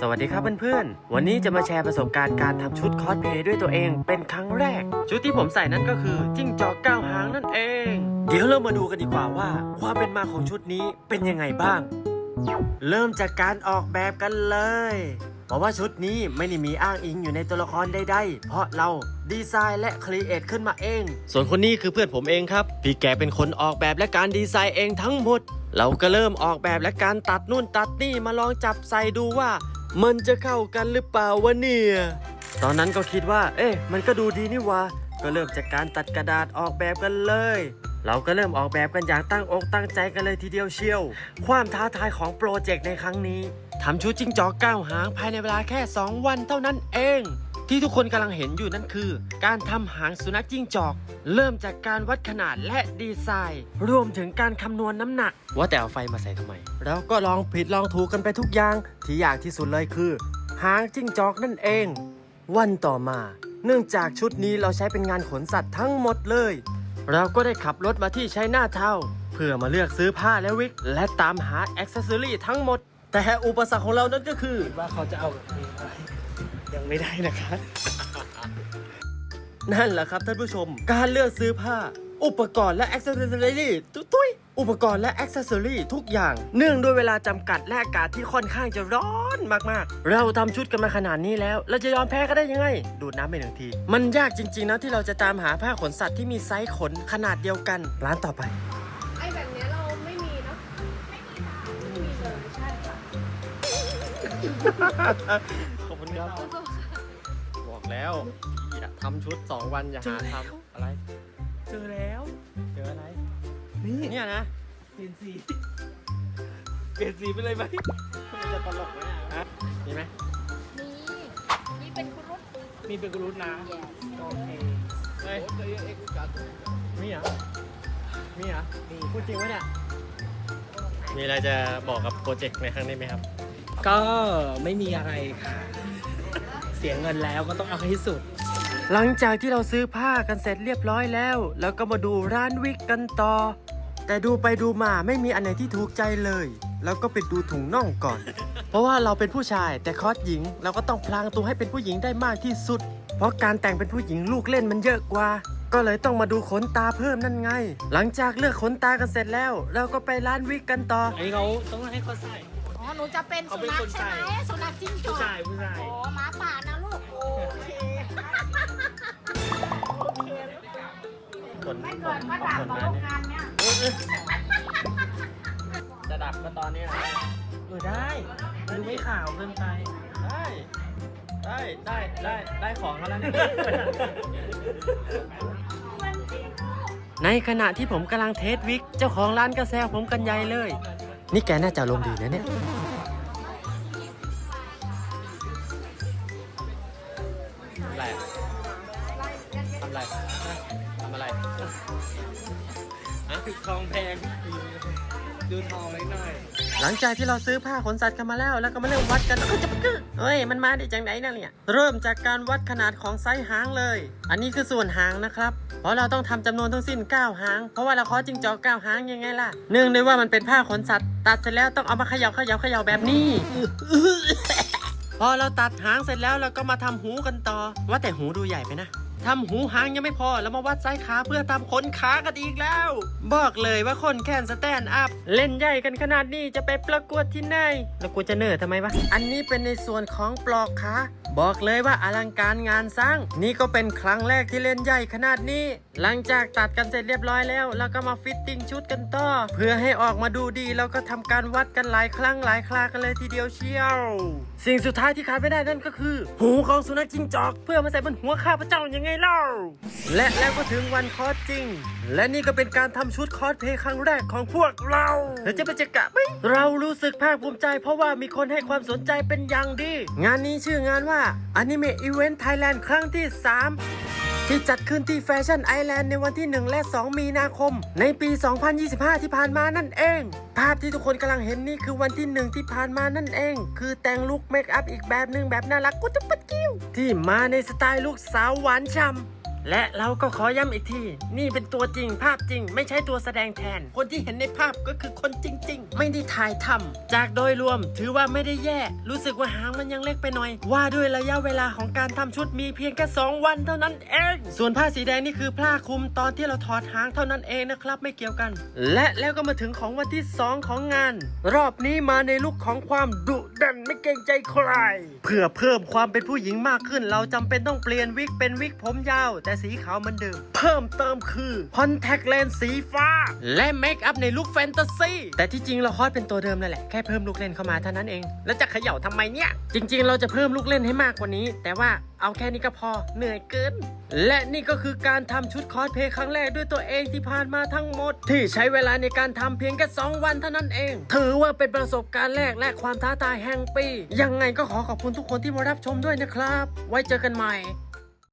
สวัสดีครับเพื่อนๆ วันนี้จะมาแชร์ประสบการณ์การทำชุดคอสเพลย์ด้วยตัวเองเป็นครั้งแรก ชุดที่ผมใส่นั้นก็คือจิ้งจอกเก้าหางนั่นเอง เดี๋ยวเรามาดูกันดีกว่าว่า ความเป็นมาของชุดนี้เป็นยังไงบ้าง เริ่มจากการออกแบบกันเลย เพราะว่าชุดนี้ไม่ได้มีอ้างอิงอยู่ในตัวละครใดๆ เพราะเราดีไซน์และครีเอทขึ้นมาเอง ส่วนคนนี้คือเพื่อนผมเองครับ พี่แกเป็นคนออกแบบและการดีไซน์เองทั้งหมด เราก็เริ่มออกแบบและการตัดนู่นตัดนี่มาลองจับใส่ดูว่า มันจะเข้ากันหรือเปล่าวะเนี่ย ตอนนั้นก็คิดว่า เอ๊ะ มันก็ดูดีนี่วะ ก็เริ่มจากการตัดกระดาษออกแบบกันเลย เราก็เริ่มออกแบบกันอย่างตั้งอกตั้งใจกันเลยทีเดียวเชียว ความท้าทายของโปรเจกต์ในครั้งนี้ทำชุดจิ้งจอกเก้าหางภายในเวลาแค่ 2 วันเท่านั้นเอง ที่ทุกคนกำลังเห็นอยู่นั่นคือ การทำหางสุนัขจิ้งจอก เริ่มจากการวัดขนาดและดีไซน์ รวมถึงการคำนวณน้ำหนัก ว่าแต่เอาไฟมาใส่ทำไมเราก็ลองผิดลองถูกกันไปทุกอย่าง ที่ยากที่สุดเลยคือ หางจิ้งจอกนั่นเอง วันต่อมา เนื่องจากชุดนี้เราใช้เป็นงานขนสัตว์ทั้งหมดเลย เราก็ได้ขับรถมาที่ใช้หน้าเท่า เพื่อมาเลือกซื้อผ้าและวิก และตามหาอ็อกเซอรี่ทั้งหมด แต่อุปสรรคของเรานั้นก็คือว่าเขาจะเอาแบบนี้ไป ยังไม่ได้นะคะนั่นแหละครับท่านผู้ชม การเลือกซื้อผ้า อุปกรณ์และอ็อกเซอรี่ตุ้ยๆอุปกรณ์และอ็อกเซอรี่ทุกอย่าง เนื่องด้วยเวลาจำกัดและอากาศที่ค่อนข้างจะร้อนมากๆ เราทำชุดกันมาขนาดนี้แล้ว เราจะยอมแพ้กันได้ยังไง ดูดน้ำไปหนึ่งที มันยากจริง ๆ นะที่เราจะตามหาผ้าขนสัตว์ที่มีไซส์ขนขนาดเดียวกัน ร้านต่อไป ไอ้แบบเนี้ยเราไม่มีเนาะไม่มีค่ะไม่มีเลยใช่ค่ะขอบ คุณครับ บอกแล้วอย่าทำชุด 2 วันอย่าหาทำอะไร เจอแล้วเจออะไร นี่เนี่ยนะ เปลี่ยนสีเปลี่ยนสีไปเลยไหมมันจะตลกไหมฮะมีไหมมีนี่เป็นคุรุตมีเป็นกรุณนะแย่โอเคเฮ้ยมีเหรอมีเหรอมีพูดจริงไหมเนี่ย มีอะไรจะบอกกับโปรเจกต์ในครั้งนี้ไหมครับ ก็ไม่มีอะไรค่ะเสียเงินแล้วก็ต้องเอาให้สุด หลังจากที่เราซื้อผ้ากันเสร็จเรียบร้อยแล้ว แล้วก็มาดูร้านวิกกันต่อ แต่ดูไปดูมาไม่มีอันไหนที่ถูกใจเลย แล้วก็ไปดูถุงน่องก่อน เพราะว่าเราเป็นผู้ชายแต่คอสหญิง เราก็ต้องพลางตัวให้เป็นผู้หญิงได้มากที่สุด เพราะการแต่งเป็นผู้หญิงลูกเล่นมันเยอะกว่า ก็เลยต้องมาดูขนตาเพิ่มนั่นไง หลังจากเลือกขนตากันเสร็จแล้ว เราก็ไปร้านวิกกันต่อ อันนี้เขาต้องให้เขาใส่ อ๋อ หนูจะเป็นเขาสุเป็นนัขคนใช่ไหมใส่สุนัขจิ้งจอผู้กชายผู้ชาย อ๋อหมาป่านะ คไม่เกิดมาดับกับโรงงานเนี้ยจะดับก็ตอนนี้นะเออได้ดูไม่ขาวเกินไปได้ ได้ ได้ ได้ ได้ของเขาแล้วเนี่ยในขณะที่ผมกำลังเทสวิก เจ้าของร้านก็แซวผมกันใหญ่เลย นี่แกน่าจะลมณ์ดีนะเนี่ย อะไรอะทำอะไรทำอะไรติดทองแพง ดูทองหน่อย หลังจากที่เราซื้อผ้าขนสัตว์กันมาแล้วแล้วก็มาเริ่มวัดกันแล้วก็จะปะกึเฮ้ย มันมาได้จังไหนนะเนี่ย เริ่มจากการวัดขนาดของไซส์หางเลย อันนี้คือส่วนหางนะครับ เพราะเราต้องทำจำนวนทั้งสิ้น 9 หาง เพราะว่าเราขอจิงจอก9หางยังไงล่ะ เนื่องด้วยว่ามันเป็นผ้าขนสัตว์ ตัดเสร็จแล้วต้องเอามาเขย่าเขย่าเขย่าแบบนี้ พอเราตัดหางเสร็จแล้วเราก็มาทำหูกันต่อ ว่าแต่หูดูใหญ่ไปนะ ทำหูหางยังไม่พอแล้วมาวัดไซส์ขาเพื่อทำขนขากันอีกแล้ว บอกเลยว่าคนแค่นสแตนด์อัพ เล่นใหญ่กันขนาดนี้จะไปประกวดที่ไหนแล้วกูจะเนิร์ทำไมวะ อันนี้เป็นในส่วนของปลอกขาบอกเลยว่าอลังการงานสร้าง นี่ก็เป็นครั้งแรกที่เล่นใหญ่ขนาดนี้ หลังจากตัดกันเสร็จเรียบร้อยแล้วเราก็มาฟิตติ้งชุดกันต่อ เพื่อให้ออกมาดูดีแล้วก็ทำการวัดกันหลายครั้งหลายครากันเลยทีเดียวเชียว สิ่งสุดท้ายที่ขาดไม่ได้นั่นก็คือ หูของสุนัขจิ้งจอก เพื่อมาใส่บนหัวข้าพเจ้ายังไงเล่า และแล้วก็ถึงวันคอสจริง และนี่ก็เป็นการทำชุดคอสเพลย์ครั้งแรกของพวกเราแล้วจะไปจะกะไหมเรารู้สึกภาคภูมิใจ เพราะว่ามีคนให้ความสนใจเป็นอย่างดี งานนี้ชื่องานว่า Anime Event Thailand ครั้งที่ 3 ที่จัดขึ้นที่แฟชั่นไอแลนด์ในวันที่ 1 และ 2 มีนาคม ในปี 2025 ที่ผ่านมานั่นเอง ภาพที่ทุกคนกำลังเห็นนี่คือวันที่ 1 ที่ผ่านมานั่นเอง คือแต่งลุคเมคอัพอีกแบบหนึ่งแบบน่ารักกุ๊ดปัดกิ้ว ที่มาในสไตล์ลูกสาวหวานฉ่ำ และเราก็ขอย้ำอีกที นี่เป็นตัวจริงภาพจริง ไม่ใช่ตัวแสดงแทน คนที่เห็นในภาพก็คือคนจริง ๆ ไม่ได้ถ่ายทำจากโดยรวมถือว่าไม่ได้แย่ รู้สึกว่าหางมันยังเล็กไปหน่อย ว่าด้วยระยะเวลาของการทำชุดมีเพียงแค่ 2 วันเท่านั้นเอง ส่วนผ้าสีแดงนี่คือผ้าคลุมตอนที่เราถอดหางเท่านั้นเองนะครับ ไม่เกี่ยวกัน และแล้วก็มาถึงของวันที่ 2 ของงาน รอบนี้มาในลุคของความดุดันไม่เกรงใจใครเพื่อเพิ่มความเป็นผู้หญิงมากขึ้น เราจำเป็นต้องเปลี่ยนวิกเป็นวิกผมยาวแต่สีขาวเหมือนเดิม เพิ่มเติมคือคอนแทคเลนส์สีฟ้า และเมคอัพในลุคแฟนตาซีแต่ที่จริงเราคอสเป็นตัวเดิมนั่นแหละ แค่เพิ่มลูกเล่นเข้ามาเท่านั้นเอง แล้วจะเขย่าทำไมเนี่ย จริง ๆ เราจะเพิ่มลูกเล่นให้มากกว่านี้ แต่ว่าเอาแค่นี้ก็พอเหนื่อยเกิน และนี่ก็คือการทำชุดคอสเพลย์ครั้งแรกด้วยตัวเองที่ผ่านมาทั้งหมด ที่ใช้เวลาในการทำเพียงแค่2วันเท่านั้นเอง ถือว่าเป็นประสบการณ์แรกและความท้าทายแห่งปี ยังไงก็ขอขอบคุณทุกคนที่มารับชมด้วยนะครับ ไว้เจอกันใหม่